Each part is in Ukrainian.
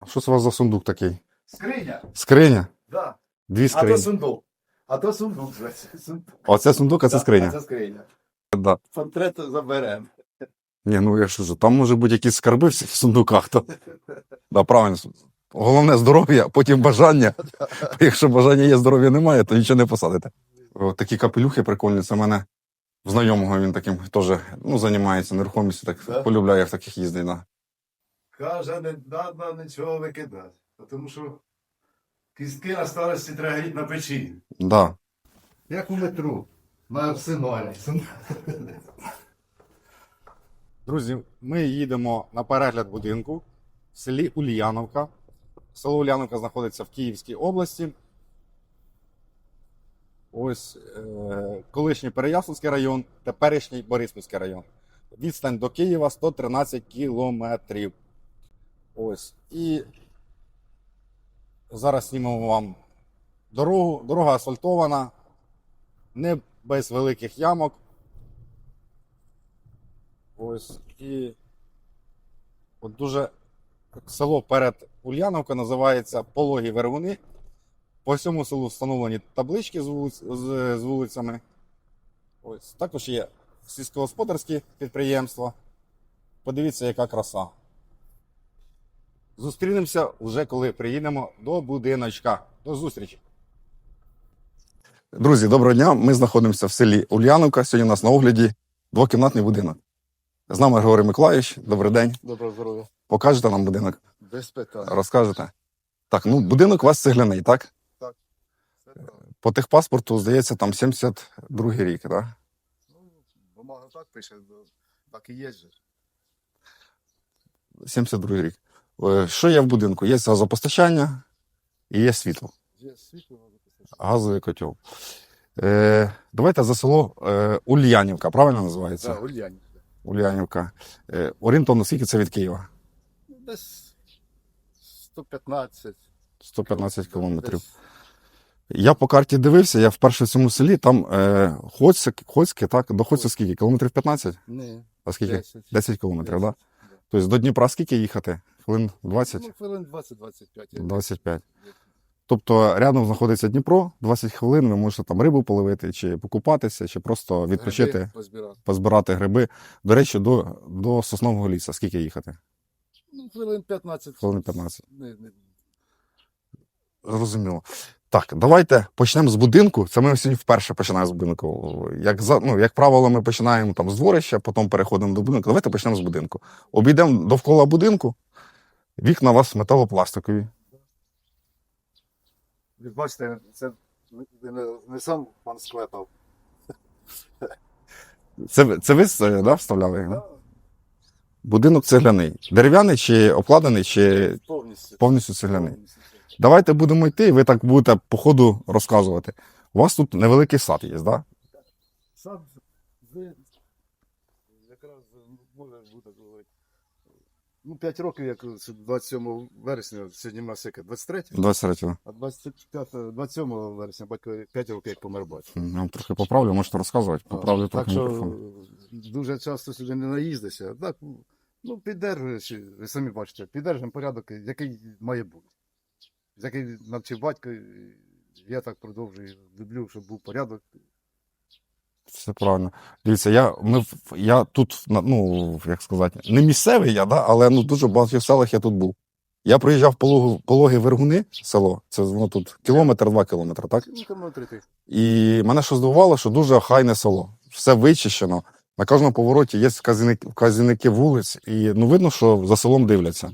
А Що це у вас за сундук такий? Скриня, Скриня? да. Дві А то сундук. А то сундук. сундук. Оце сундук, а це Да, скриня. А це скриня. Да. Портрет заберемо. Ні, ну я що там може бути якісь скарби в сундуках. То... Да, правильно. Головне здоров'я, потім бажання. Якщо бажання є, здоров'я немає, то нічого не посадите. О, такі капелюхи прикольні. Це в мене в знайомого він таким теж ну, займається нерухомістю, так полюбляє в таких їздить. Да. Каже, не треба нічого викидати. Тому що кістки на старості треба гріти на печі. Да. Як у метро. На арсеналі. Друзі, ми їдемо на перегляд будинку в селі Ульяновка. Село Ульяновка знаходиться в Київській області. Ось е, колишній Переяславський район, теперішній Бориспільський район. Відстань до Києва 113 кілометрів. Ось. І зараз знімемо вам дорогу. Дорога асфальтована, не без великих ямок. Ось і от дуже село перед Ульяновка називається Пологі Вервуни. По всьому селу встановлені таблички з, вулиць, з вулицями. Ось також є сільськогосподарські підприємства. Подивіться, яка краса. Зустрінемося вже коли приїдемо до будиночка. До зустрічі. Друзі, доброго дня. Ми знаходимося в селі Ульяновка. Сьогодні у нас на огляді двокімнатний будинок. З нами Григорій Миколаївич. Добрий день. Доброго здоров'я. Покажете нам будинок? Без питань. Розкажете? Так, ну будинок у вас цегляний, так? Правильно. По техпаспорту, здається, там 72 рік, так? Ну, бумага так пише, так і є же. 72 рік. Е, Що є в будинку? Є газопостачання і є світло, Є світло, газовий котел. Е, давайте за село е, Ульянівка, правильно називається? Так, Ульяні. Ульянівка. Е, орієнтовно скільки це від Києва? Десь 115. 115 кілометрів. Десь Я по карті дивився, я вперше в цьому селі, там е, Хоцьке, Хоцьке, так? До Хоцька скільки? Кілометрів 15? Не, А скільки? 10, 10. кілометрів, так? Да. Тобто до Дніпра скільки їхати? Хвилин 20? Ну, хвилин 20-25. 25. Тобто рядом знаходиться Дніпро, 20 хвилин ви можете там рибу половити, чи покупатися, чи просто відпочити, Гриби позбирати. позбирати гриби. До речі, до, до соснового лісу. Скільки їхати? Ну, хвилин 15. Хвилин 15. Не, не. Зрозуміло. Так, давайте почнемо з будинку. Це ми сьогодні вперше починаємо з будинку. Як, ну, як правило, ми починаємо там з дворища, потім переходимо до будинку. Давайте почнемо з будинку. Обійдемо довкола будинку. Вікна у вас металопластикові. Ви бачите, це не, не сам пан склепав. Це, це ви е, да, вставляли? Да? Будинок цегляний. Дерев'яний чи обкладений, чи Повністю. повністю цегляний. Повністю. Давайте будемо йти, і ви так будете по ходу розказувати. У вас тут невеликий сад є, так? Да? Ви якраз може бути говорити. Ну, 5 років, як це 27 вересня, сьогодні в нас яке, 23? 23-го. А 25, 27 вересня батько 5 років як помер батько. Я вам трохи поправлю, можете розказувати. Поправлю так трохи що мікрофон. дуже часто сюди не наїздишся. Так, ну, піддержуєш, ви самі бачите, піддержуємо порядок, який має бути. Який навчив батько, і я так продовжую, люблю, щоб був порядок. Все правильно. Дивіться, я, ми, я тут, ну, як сказати, не місцевий я, да, але ну, дуже багато в селах я тут був. Я приїжджав в пологи, пологи Вергуни, село, це воно тут кілометр, два кілометри, так? І мене що здивувало, що дуже хайне село. Все вичищено. На кожному повороті є вказівники, вказівники вулиць, і ну, видно, що за селом дивляться.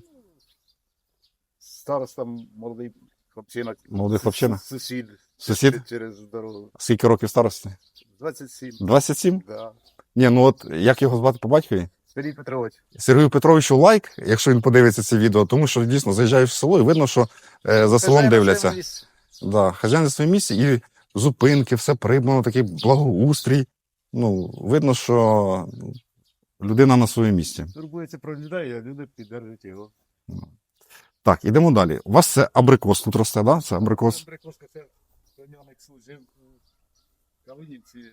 Староста молодий хлопчина. Молодий хлопчина? Сусід. Сусід? Через дорогу. Скільки років старості? 27. 27? Да. Ні, ну от як його звати по батькові? Сергій Петрович. Сергію Петровичу лайк, якщо він подивиться це відео, тому що дійсно заїжджаєш в село і видно, що е, за селом дивляться. Да, хазяїн на своєму місці і зупинки, все прибрано, такий благоустрій. Ну, видно, що людина на своєму місці. Турбується про людей, а люди піддержують його. Так, ідемо далі. У вас це абрикос тут росте, да? Це абрикос. Брикоска це служив Калинівці,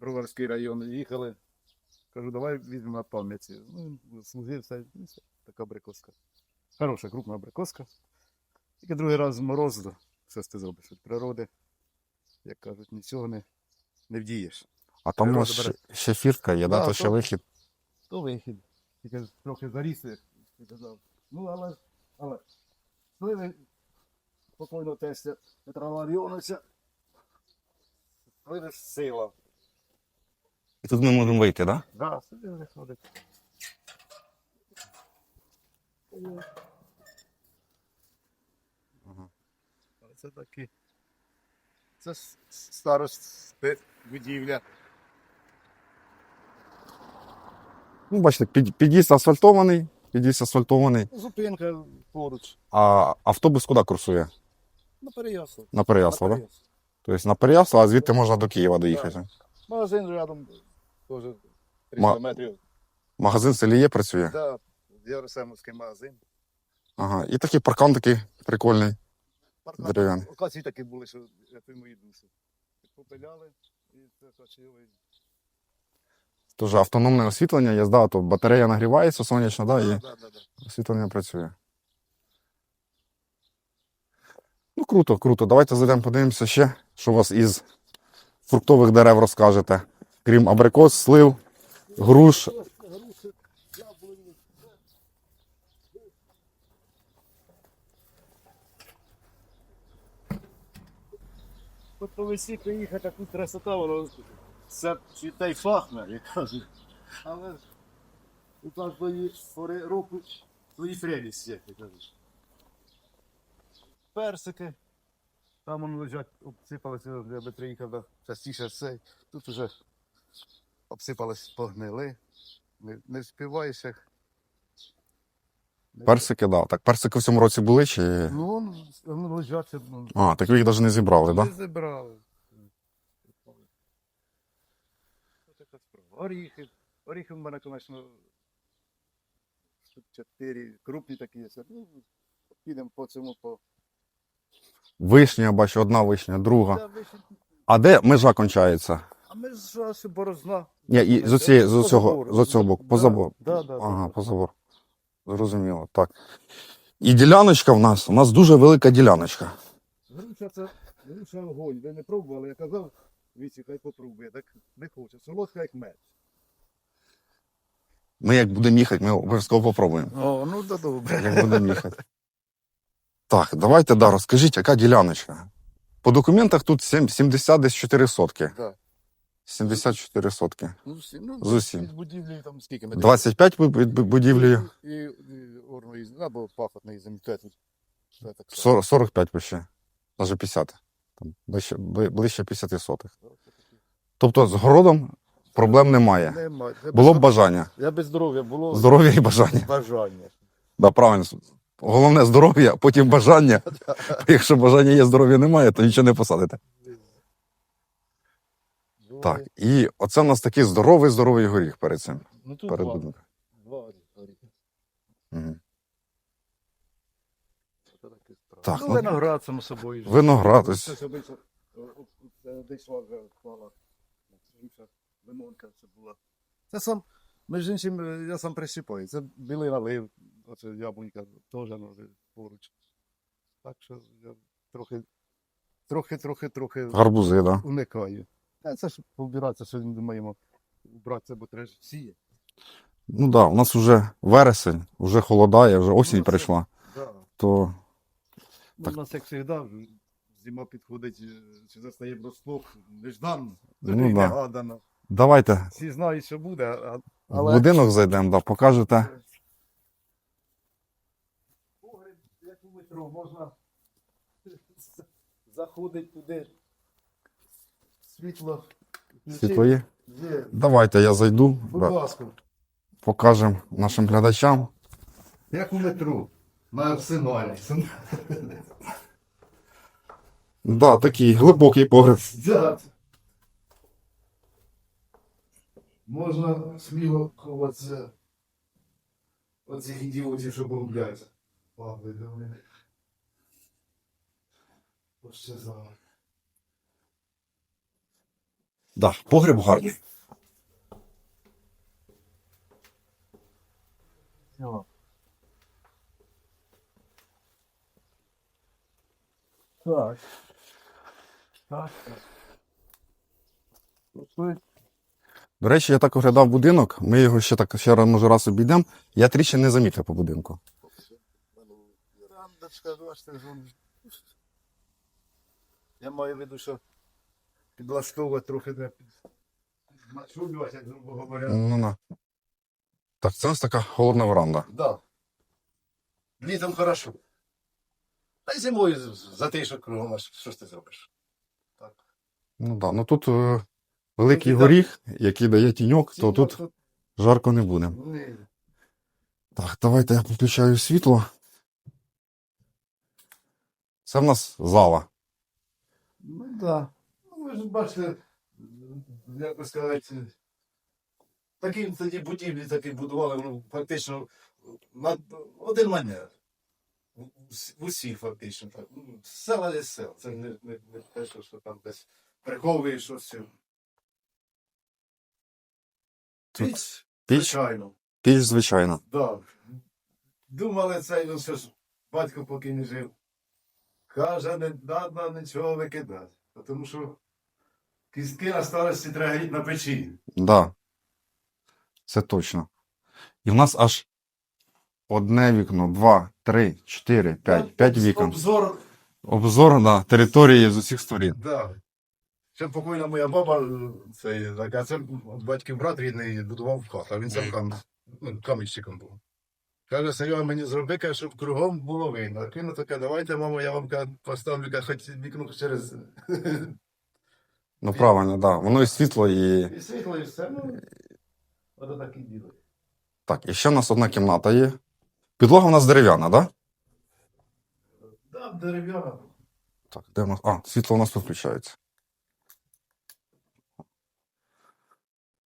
Броварський район. Їхали. Кажу, давай візьмемо на пам'яті. Ну, служив все, ну, така брикоска. Хороша крупна абрикоска. Тільки другий раз мороз, що ж ти зробиш від природи. Як кажуть, нічого не, не вдієш. А там Природа ще, бере. ще фіртка є, да, Да, то ще вихід. То вихід. Тільки трохи заріс, як ти казав. Ну, але, але сливи покойного тестя Петра Ларіоновича. Сливи сила. І тут ми можемо вийти, так? Да? Да, сюди виходить. Ага. Це такі. Це старость будівля. Ну, бачите, під, під'їзд асфальтований, під'їзд асфальтований, Зупинка поруч. а автобус куди курсує? На Переяслав. На Переяслав, так? Да? Тобто на Переяслав, а звідти можна до Києва доїхати. Магазин рядом теж 300 Ма- метрів. Магазин в селі є, працює. Да, Євросемовський магазин. Ага. І такий паркан такий прикольний. Паркан. Дерев'яний. Оказії такі були, що я ти мої дуси. Попиляли і це точили. Теж автономне освітлення, є, да, то батарея нагрівається сонячно, да, і да, да, да. освітлення працює. Ну, круто, круто. Давайте зайдемо, подивимося ще, що у вас із фруктових дерев розкажете. Крім абрикос, слив, груш. От по весі приїхати, тут красота, воно все цвіте й як кажуть. Але ж у кожної пори року свої прелісті, як ти кажеш. Персики. Там вони лежать, обсипалися, я би приїхав частіше цей. Тут уже обсипались погнили. Не, не вспіваєш їх. Персики, да. Так, персики в цьому році були чи. Ну, вон, вони лежать, ну, А, так ви їх навіть не зібрали, так? Не Да? забрали. Така справа. Оріхи. Оріхи в мене, звісно, штук чотири крупні такі є. Ну, підемо по цьому по. Вишня, я бачу, одна вишня, друга. А де межа кончається? А ми ж борозна. Ні, і з оцієї, з оцього боку, по забору. Да, да, Ага, по забору. Зрозуміло, так. І діляночка в нас, у нас дуже велика діляночка. Груша це груша огонь. Ви не пробували, я казав, віці, хай попробує. Так не хоче. Солодка як мед. Ми як будемо їхати, ми обов'язково попробуємо. О, ну да добре. Як будемо їхати. Так, давайте, да, розкажіть, яка діляночка? По документах тут сім- 70 десь 4 сотки. Да. 74 сотки. Ну, всі, ну, З усім. Від будівлі там скільки метрів? 25 ви- від будівлею, І, і, орної землі, або пахотної землі. Тут. Так само. 40, 45 ще. Навіть 50. Там ближче, бли- ближче 50 сотих. Тобто з городом проблем немає. Нема. Я Було б без- бажання. Я без здоров'я було Здоров'я і бажання. бажання. Да, правильно. Головне здоров'я, потім бажання. Якщо бажання є, здоров'я немає, то нічого не посадите. Так, і оце у нас такий здоровий, здоровий горіх перед цим. Ну тут Перед два. Два. Так, ну, ну, виноград, само собою. Виноград, ось. Це о, о, це лимонка була. Сам, між іншим, е, я сам присипаю. Це білий налив, оце яблунька теж поруч. Так що я трохи, трохи, трохи, трохи Гарбузи, да. уникаю. Та це ж побиратися, сьогодні думаємо, убратися, бо треба ж сіє. Ну так, да, у нас вже вересень, вже холодає, вже осінь прийшла. Да. То Ну, Так. У нас, як завжди, зима підходить, е, чи застає врасплох, неждан, Ну, да. гадано. давайте Всі знають, що буде, а, але... будинок зайдемо, да, покажете. Як можна заходить туди. Світло. Світло є? Є. Давайте я зайду, Будь ласка. покажемо нашим глядачам. Як у метро. На арсеналі. Да, такий глибокий погреб. Да. Можна сміло ховатися оцих ідіотів, що бомбляться. Ладно, давай. Пощазало. Да, погреб гарний. Так. Так. До речі, я так оглядав будинок, ми його ще так ще раз, може раз обійдемо. Я тріщин не замітив по будинку. Я маю в виду, що підлаштовувати трохи треба під... Мачулювати, як грубо говоря. Ну, на. Так, це у нас така холодна веранда. Да. Літом хорошо. Та й зимою затишок кругом, а що ж ти зробиш? Так. Ну да. Ну тут е, великий Тут і горіх, який дає тіньок, то тут жарко не буде. Ні. Так, давайте я включаю світло. Це в нас зала. Ну. Да. Ну, ви ж бачите, як би сказати, такі тоді будівлі такі будували, ну, фактично на один манер. В- усіх фактично так. Ну, Села є села. Це не, не, не те, що, що там десь приховує щось. Тут Піч, Піч, звичайно. піч, звичайно. Да. Думали це, ну що ж, батько поки не жив. Каже, не треба нічого викидати. Тому що кістки на старості треба гріти на печі. Да. Це точно. І в нас аж одне вікно, два, три, чотири, п'ять, п'ять вікон. Обзор, Обзор на території з усіх сторін. да. Ще покойна моя баба, е, це, це батьків брат рідний будував хату, а він сам кам, ну, камінщиком був. Каже, Серега, мені зроби, каже, щоб кругом було видно. Кину таке, давайте, мамо, я вам каже, поставлю каже, хоч вікно через Ну правильно, так. Да. Воно і світло, і. І світло, і все, ну, ото так і діло. Так, і ще в нас одна кімната є. Підлога у нас дерев'яна, так? Да? Да, дерев'яна. Так, де у нас. А, світло у нас виключається.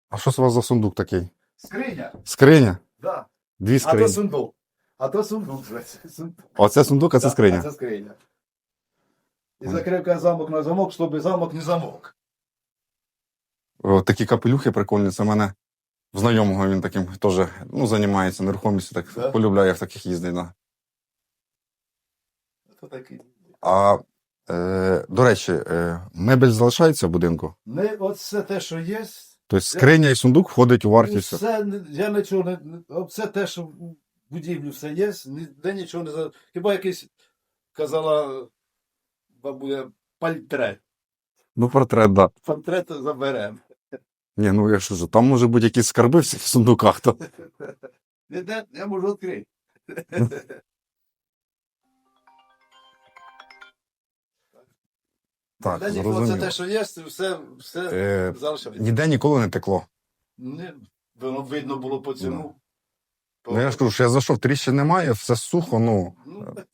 А що це у вас за сундук такий? Скриня, Скриня? да. Дві А то сундук. А то сундук. Сундук. Оце сундук, а це скриня. А це скриня. І Ага. закрив каже, замок на замок, щоб замок не замок. О, такі капелюхи прикольні. Це в мене в знайомого він таким теж ну, займається нерухомістю, так Да? полюбляє в таких їздить. Да. А е, до речі, е, мебель залишається в будинку? Не, от все те, що є, Тобто скриня і сундук входить у вартість. все, я нічого не, все те, що в будівлі все є, ніде нічого не за. Хіба якийсь, казала бабуля, пальтрет. Ну, портрет, так. Да. Портрет заберемо. Ні, ну я що ж, там може бути якісь скарби в сундуках, то. Я можу відкрити. Так, Де ніколи це те, що є, все, все Е, залишається. ніде ніколи не текло. Не, воно видно було по цьому. По- Ну я ж кажу, що я зайшов, тріщин немає, все сухо, ну. Ну, так.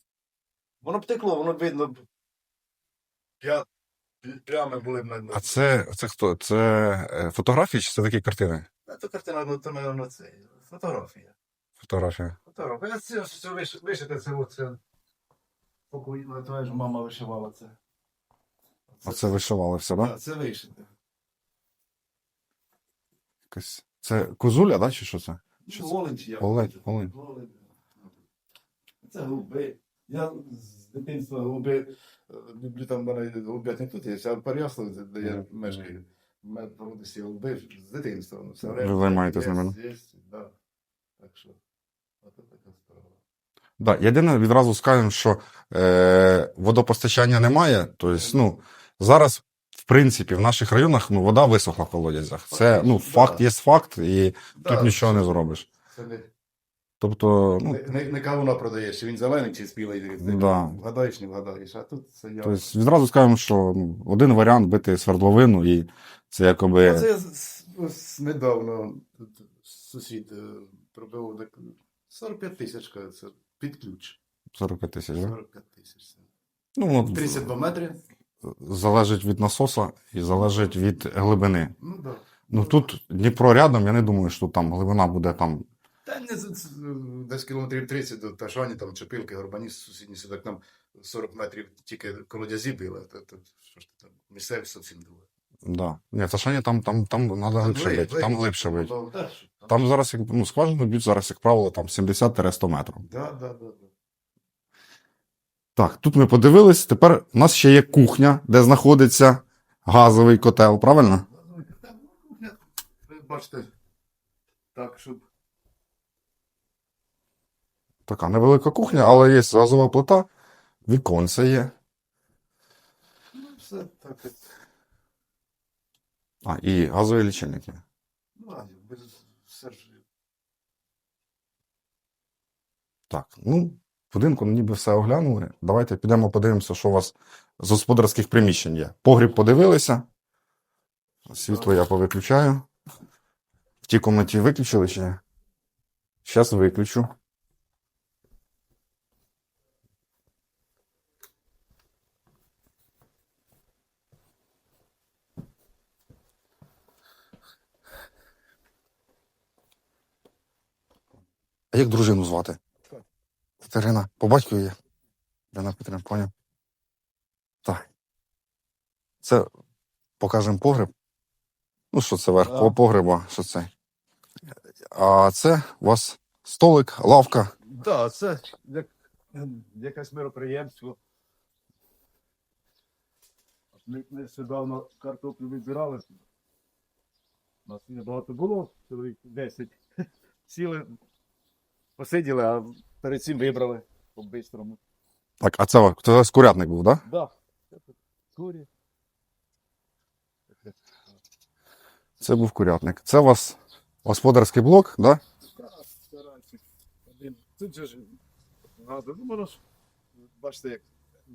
воно б текло, воно видно. б. П'я... Плями були б на А це, це хто? Це е, фотографії чи це такі картини? А то картина, ну то напевно, це фотографія. Фотографія. Фотографія. А це, це виш, вишите, це оце. Покойна, твоя ж мама вишивала це. Оце вишивали все, так? Да? Так, це вишите. Якось. Це козуля, да, чи що це? Що Ну, це? Олень чи як? Олень, олень. Це голуби. Я з дитинства голуби е, люблю там мене голубят не тут є, а Переяслав, де я мешкаю. У мене десь є з дитинства. ну, все Ви займаєтесь ними, Є, да. Так що, ото така справа. Да, єдине відразу скажемо, що е, водопостачання немає. Тобто, ну, зараз, в принципі, в наших районах ну, вода висохла в колодязях. Це ну, факт є факт, і Да, тут нічого не зробиш. Це не, Тобто, ну, не, не, не кавуна продаєш, чи він зелений, чи спілий. Да. Вгадаєш, не вгадаєш. А тут це я. тобто відразу скажемо, що ну, один варіант бити свердловину, і це якоби. Оце я з- недавно тут сусід е, пробив так 45 тисяч, каже, це під ключ. 45 тисяч, да? 45 тисяч. Ну, воно 32 метри. Залежить від насоса і залежить від глибини. Ну да. Ну тут Дніпро рядом, я не думаю, що там глибина буде там. Та не десь кілометрів 30 до Ташані, там Чепилки, Горбані, сусідні сюди, там 40 метрів тільки колодязі били. То, то, що ж ти там, місцеві зовсім були. Да. Ні, Ташані там, там, там треба глибше Глиб- бити. Там глиб- глибше бити. Та. Там зараз, як- ну, скважину б'ють зараз, як правило, там 70-100 метрів. Да, да, да, да. Так, тут ми подивились. Тепер у нас ще є кухня, де знаходиться газовий котел, правильно? Ви бачите, так, щоб Така невелика кухня, але є газова плита, віконце є. ну, все так. А, і газовий лічильник є. Ну, а без все ж. Так, ну, будинку ніби все оглянули. Давайте підемо подивимося, що у вас з господарських приміщень є. Погріб подивилися. Світло я повиключаю. В тій кімнаті виключили ще. Зараз виключу. А як дружину звати? Так. Катерина. По батькові є. Ірина Петрівна, поняв. Так. Це покажемо погреб. Ну, що це верх Да. погреба, що це. А це у вас столик, лавка. Да, це як, якесь мероприємство. Ми нещодавно картоплю відбирали. У нас небагато було, чоловік 10. Сіли, посиділи, а перед цим вибрали по-бистрому. Так, а це, це курятник був, так? Да? Да. Це Курі. Це був курятник. Це у вас господарський блок, да? Так. Один. Тут же ж гаду. Ну, воно ж, бачите, як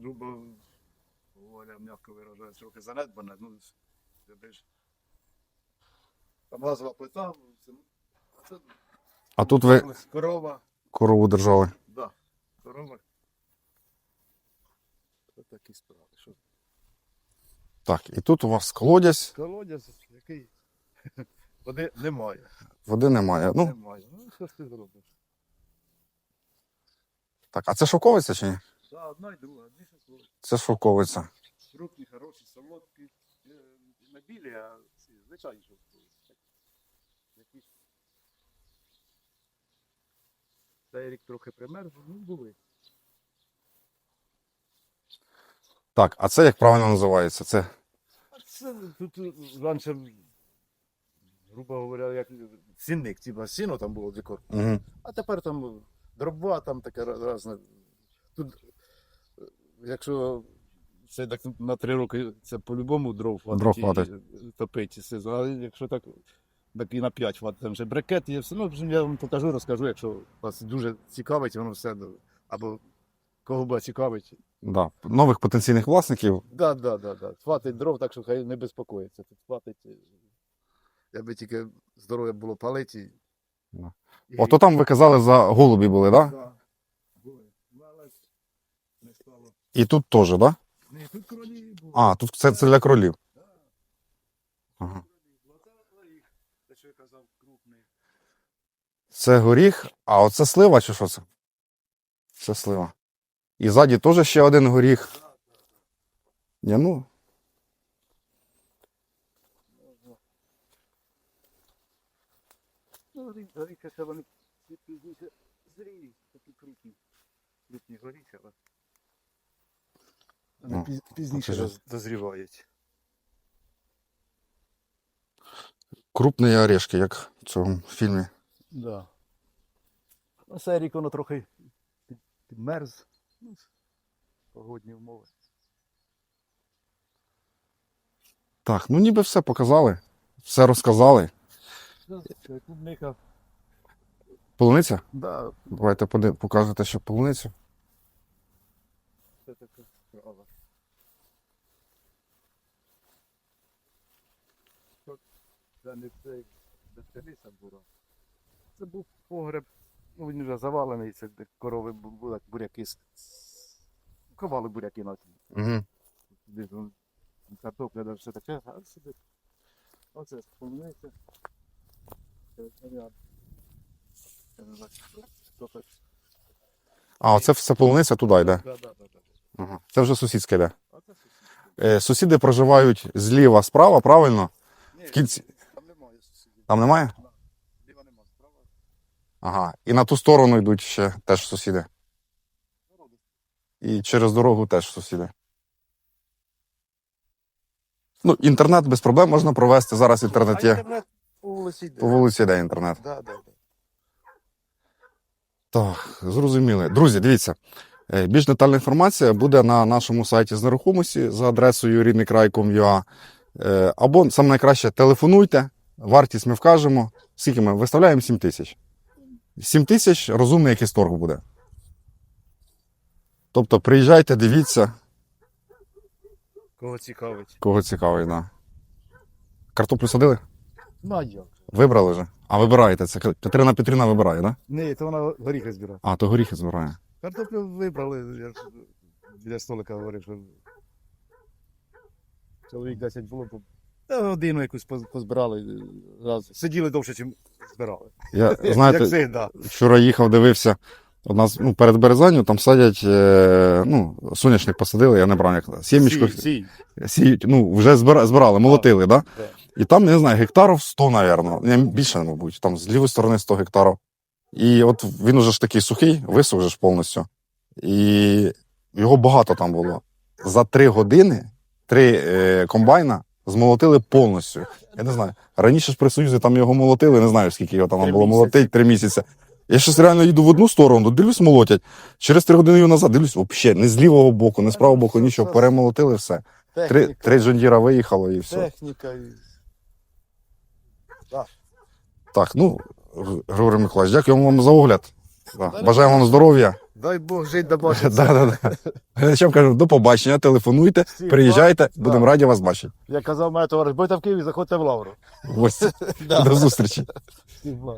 грубо говоря, м'яко виражає, трохи занедбане, ну, ж. Там газова плита, це, це А тут ви корова, корову держали. да, корова. Це такі справи. Що? Так, і тут у вас колодязь, Колодязь, який води немає. води немає. Ну, Немає. Ну, що ж ти зробиш? так, а це шовковиця чи ні? Да, одна і друга, дві шоколадки. Це шовковиця. Крупні, хороші, солодкі. Е, Не білі, а ці, звичайні жовті. Якісь. Цей рік трохи примерз, ну були. Так, а це як правильно називається? Це А це тут е, раніше, грубо говоря, як сінник, типа сіно там було декор. угу. А тепер там дробва, там таке ра- разне. Тут, е, якщо це так на три роки, це по-любому дров. Дров хватить. е, Топить сезон. А якщо так, так і на 5 хватить, там вже брикет є все. Ну, я вам покажу, розкажу, якщо вас дуже цікавить, воно все. Або кого би цікавить. да, нових потенційних власників. Да, да, да, да. Хватить дров, так що хай не безпокоїться. Тут хватить. е, Я би тільки здоров'я було палити. Да. І... Ото там ви казали за голубі були, так? Да? Да. Були. Не стало. І тут теж, так? Да? Ні, тут кролі були. А, тут це, це для кролів. Да, Ага. кролі були. Оце горіх, те, що я казав, крупний. Це горіх, а оце слива чи що це? Це слива. І ззаді теж ще один горіх. Ні, ну. Ну, горіхи ще вони пізніше зріють, такі крупні. Крупні горіхи, але вони Ну, пізніше дозрівають. крупні орешки, як в цьому фільмі. Да. Ну, цей рік воно трохи під- підмерз. Ну, погодні умови. Так, ну ніби все показали, все розказали. Це клубника. Полуниця? Да, Давайте поди- покажете, що полуницю. це така справа. Це не цей безкаліса була. Це був погреб, ну він вже завалений, це де корови були, буряки. с- с- Ховали буряки на тім. Угу. Там картопля да все таке, а сюди. Оце знаю. А, оце все полуниця туди йде. Да, да, да, да. Ага. Це вже сусідське йде. Е, сусіди проживають зліва, справа, правильно? Ні, В кінці. Там немає сусідів. Там немає? Ага. І на ту сторону йдуть ще теж сусіди. І через дорогу теж сусіди. Ну, інтернет без проблем можна провести. Зараз інтернет є. інтернет по вулиці йде. По вулиці йде інтернет. Да, да, да. Так, зрозуміли. Друзі, дивіться. е, Більш детальна інформація буде на нашому сайті з нерухомості за адресою рідникрай.com.ua. Е, Або саме найкраще телефонуйте, вартість ми вкажемо. Скільки ми виставляємо 7 тисяч. 7 тисяч розумний якийсь торг буде. Тобто приїжджайте, дивіться, Кого цікавить. кого цікавить. Да. Картоплю садили? Ну, а як? Вибрали вже? А вибираєте. Це Катерина Петрівна вибирає, так? Да? Ні, то вона горіхи збирає. А, то горіхи збирає. Картоплю вибрали, я ж біля столика говорив, що чоловік 10 було, то та годину якусь позбирали. Раз. Сиділи довше, ніж збирали. Я, Як знаєте. Вчора їхав, дивився. У нас ну, перед Березанню там садять, е, ну, соняшник посадили, я не брав як сімечку. Сій, сій. Сіють, ну, вже збира, збирали, молотили, да? Да. І там, не знаю, гектарів 100, напевно. Не, більше, мабуть, там з лівої сторони 100 гектарів. І от він уже ж такий сухий, висох же ж повністю. І його багато там було. За три години три е, комбайна змолотили повністю. Я не знаю. Раніше ж при Союзі там його молотили, не знаю, скільки його там було місяці. молотити, три місяці. Я щось реально їду в одну сторону, дивлюсь, молотять. Через три години його назад дивлюсь, взагалі, не з лівого боку, не з правого боку, нічого. Перемолотили все. Три, три джондіра виїхало і все. техніка. Так, ну, Григорій Миколаївич, дякую вам за огляд. Бажаємо вам здоров'я. Дай Бог жить до бачити. Да, да, да. Глядачам кажу, до побачення, телефонуйте, приїжджайте, будемо раді вас бачити. Як казав моя товариш, будьте в Києві, заходьте в Лавру. Ось, до зустрічі. Благ.